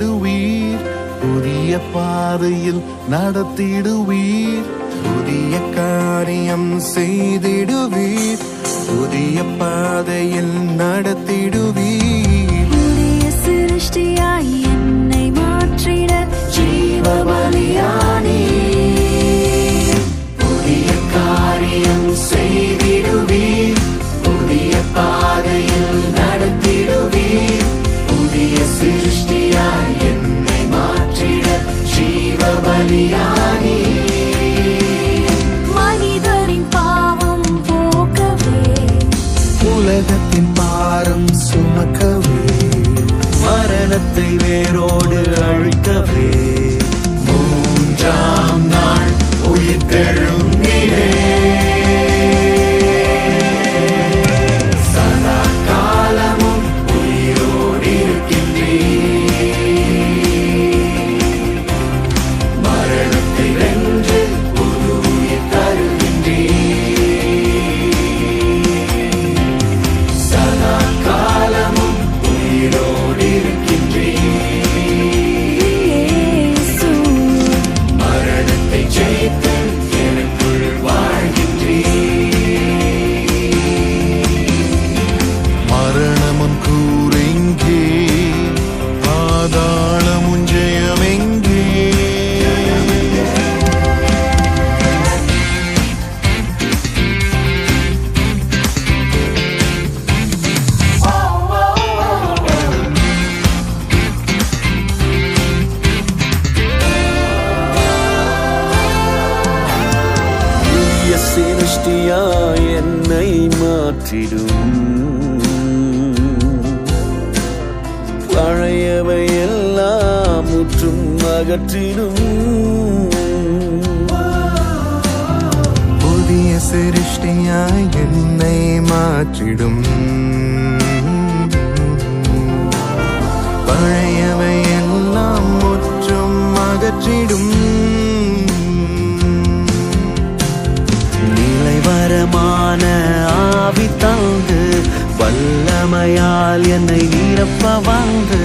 நடத்திடுவீர் புதிய பாதையில் நடத்திடுவீர். புதிய காரியம் செய்திடுவீர். புதிய பாதையில் நடத்திடுவீர். உலகத்தின் பாரம் சுமக்கவே. மரணத்தை வேரோடு அழிக்கவே. மாற்றிடும் பழையவை எல்லாம் முற்றும் அகற்றிடும். புதிய சிருஷ்டியாய் என்னை மாற்றிடும். என்னை நீரப்ப வாழ்ந்து